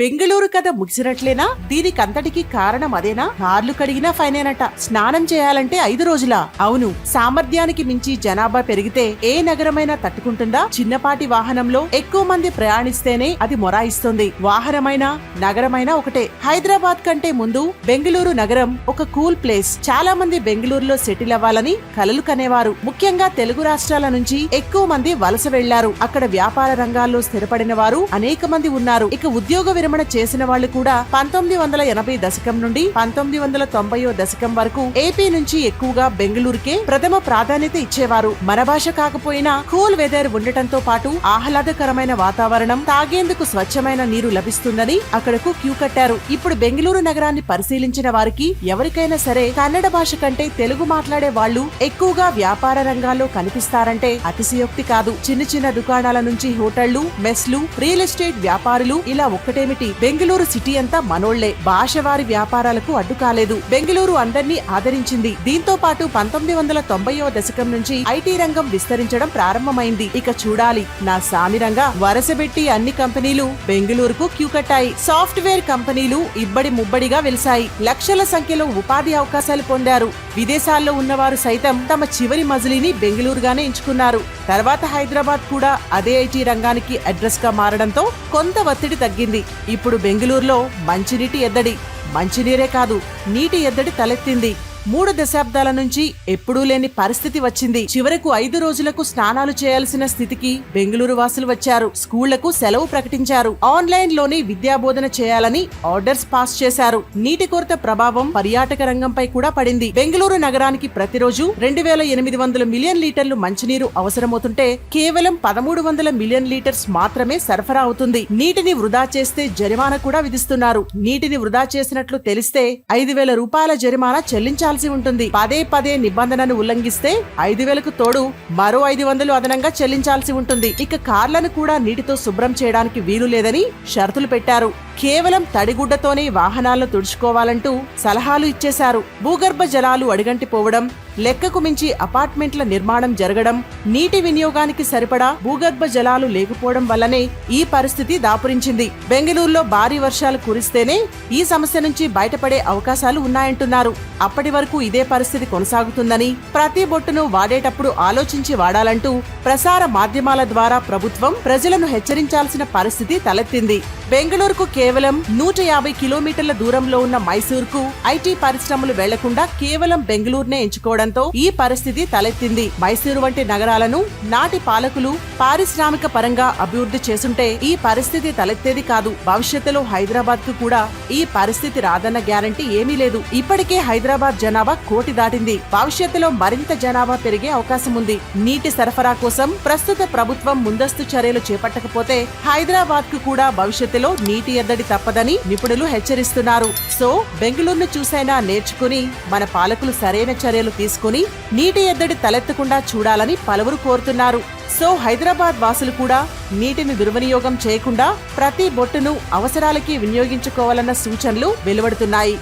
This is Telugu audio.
బెంగళూరు కథ ముగిసినట్లేనా? దీనికంతటికి కారణం అదేనా? కార్లు కడిగినా ఫైనేనట స్నానం చేయాలంటే ఐదు రోజులా? అవును. సామర్థ్యానికి మించి జనాభా పెరిగితే ఏ నగరమైనా తట్టుకుంటుందా? చిన్నపాటి వాహనంలో ఎక్కువ మంది ప్రయాణిస్తేనే అది మొరాయిస్తుంది. వాహనమైనా నగరమైనా ఒకటే. హైదరాబాద్ కంటే ముందు బెంగళూరు నగరం ఒక కూల్ ప్లేస్. చాలా మంది బెంగళూరులో సెటిల్ అవ్వాలని కలలు కనేవారు. ముఖ్యంగా తెలుగు రాష్ట్రాల నుంచి ఎక్కువ మంది వలస వెళ్ళారు. అక్కడ వ్యాపార రంగాల్లో స్థిరపడిన వారు అనేక మంది ఉన్నారు. ఇక ఉద్యోగ విరమణ చేసిన వాళ్ళు కూడా పంతొమ్మిది వందల ఎనభై దశకం నుండి పంతొమ్మిది వందల తొంభైయో దశకం వరకు ఏపీ నుంచి ఎక్కువగా బెంగళూరుకే ప్రథమ ప్రాధాన్యత ఇచ్చేవారు. మన భాష కాకపోయినా కూల్ వెదర్ ఉండటంతో పాటు ఆహ్లాదకరమైన వాతావరణం తాగేందుకు స్వచ్ఛమైన నీరు లభిస్తుందని అక్కడకు క్యూ కట్టారు. ఇప్పుడు బెంగళూరు నగరాన్ని పరిశీలించిన వారికి ఎవరికైనా సరే కన్నడ భాష కంటే తెలుగు మాట్లాడే వాళ్ళు ఎక్కువగా వ్యాపార రంగాల్లో కనిపిస్తారంటే అతిశయోక్తి కాదు. చిన్న చిన్న దుకాణాల నుంచి హోటళ్ళు మెస్లు రియల్ ఎస్టేట్ వ్యాపారులు ఇలా ఒక్కటేమి ఏమిటి బెంగళూరు సిటీ అంతా మనోళ్ళే. భాష వారి వ్యాపారాలకు అడ్డు కాలేదు బెంగళూరు అందర్నీ ఆదరించింది. దీంతో పాటు పంతొమ్మిది వందల తొంభైవ దశకం నుంచి ఐటీ రంగం విస్తరించడం ప్రారంభమైంది. ఇక చూడాలి. నా సామిరంగా వరసబెట్టి అన్ని కంపెనీలు బెంగళూరుకు క్యూ కట్టాయి. సాఫ్ట్వేర్ కంపెనీలు ఇబ్బడి ముబ్బడిగా వెలిశాయి. లక్షల సంఖ్యలో ఉపాధి అవకాశాలు పొందారు. విదేశాల్లో ఉన్నవారు సైతం తమ చివరి మజిలీని బెంగళూరుగానే ఎంచుకున్నారు. తర్వాత హైదరాబాద్ కూడా అదే ఐటీ రంగానికి అడ్రస్గా మారడంతో కొంత ఒత్తిడి తగ్గింది. ఇప్పుడు బెంగళూరులో మంచినీటి ఎద్దడి. మంచినీరే కాదు నీటి ఎద్దడి తలెత్తింది. మూడు దశాబ్దాల నుంచి ఎప్పుడూ లేని పరిస్థితి వచ్చింది. చివరకు ఐదు రోజులకు స్నానాలు చేయాల్సిన స్థితికి బెంగళూరు వాసులు వచ్చారు. స్కూళ్ళకు సెలవు ప్రకటించారు. ఆన్లైన్లోనే విద్యాబోధన చేయాలని ఆర్డర్స్ పాస్ చేశారు. నీటి కొరత ప్రభావం పర్యాటక రంగంపై కూడా పడింది. బెంగళూరు నగరానికి ప్రతిరోజు రెండు వేల ఎనిమిది వందల మిలియన్ లీటర్లు మంచినీరు అవసరమవుతుంటే కేవలం పదమూడు వందల మిలియన్ లీటర్స్ మాత్రమే సరఫరా అవుతుంది. నీటిని వృధా చేస్తే జరిమానా కూడా విధిస్తున్నారు. నీటిని వృధా చేసినట్లు తెలిస్తే ఐదు వేల రూపాయల జరిమానా చెల్లించాలి చెల్లించాల్సి ఉంటుంది. పదే పదే నిబంధనను ఉల్లంఘిస్తే ఐదు వేలకు తోడు మరో ఐదు వందలు అదనంగా చెల్లించాల్సి ఉంటుంది. ఇక కార్లను కూడా నీటితో శుభ్రం చేయడానికి వీలు లేదని షరతులు పెట్టారు. కేవలం తడిగుడ్డతోనే వాహనాలను తుడుచుకోవాలంటూ సలహాలు ఇచ్చేశారు. భూగర్భ జలాలు అడిగంటి పోవడం లెక్కకు మించి అపార్ట్మెంట్ల నిర్మాణం జరగడం నీటి వినియోగానికి సరిపడా భూగర్భ జలాలు లేకపోవడం వల్లనే ఈ పరిస్థితి దాపురించింది. బెంగళూరులో భారీ వర్షాలు కురిస్తేనే ఈ సమస్య నుంచి బయటపడే అవకాశాలు ఉన్నాయంటున్నారు. అప్పటి వరకు ఇదే పరిస్థితి కొనసాగుతుందని ప్రతి బొట్టును వాడేటప్పుడు ఆలోచించి వాడాలంటూ ప్రసార మాధ్యమాల ద్వారా ప్రభుత్వం ప్రజలను హెచ్చరించాల్సిన పరిస్థితి తలెత్తింది. బెంగళూరుకు కేవలం నూట యాభై కిలోమీటర్ల దూరంలో ఉన్న మైసూర్కు ఐటీ పరిశ్రమలు వెళ్ళకుండా కేవలం బెంగళూరునే ఎంచుకోవడంతో ఈ పరిస్థితి తలెత్తింది. మైసూరు వంటి నగరాలను నాటి పాలకులు పారిశ్రామిక పరంగా అభివృద్ధి చేసుంటే ఈ పరిస్థితి తలెత్తేది కాదు. భవిష్యత్తులో హైదరాబాద్కు కూడా ఈ పరిస్థితి రాదన్న గ్యారంటీ ఏమీ లేదు. ఇప్పటికే హైదరాబాద్ జనాభా కోటి దాటింది. భవిష్యత్తులో మరింత జనాభా పెరిగే అవకాశం ఉంది. నీటి సరఫరా కోసం ప్రస్తుత ప్రభుత్వం ముందస్తు చర్యలు చేపట్టకపోతే హైదరాబాద్కు కూడా పరిస్థితిలో నీటి ఎద్దడి తప్పదని నిపుణులు హెచ్చరిస్తున్నారు. సో బెంగళూరును చూసైనా నేర్చుకుని మన పాలకులు సరైన చర్యలు తీసుకుని నీటి ఎద్దడి తలెత్తకుండా చూడాలని పలువురు కోరుతున్నారు. సో హైదరాబాద్ వాసులు కూడా నీటిని దుర్వినియోగం చేయకుండా ప్రతి బొట్టును అవసరాలకి వినియోగించుకోవాలన్న సూచనలు వెలువడుతున్నాయి.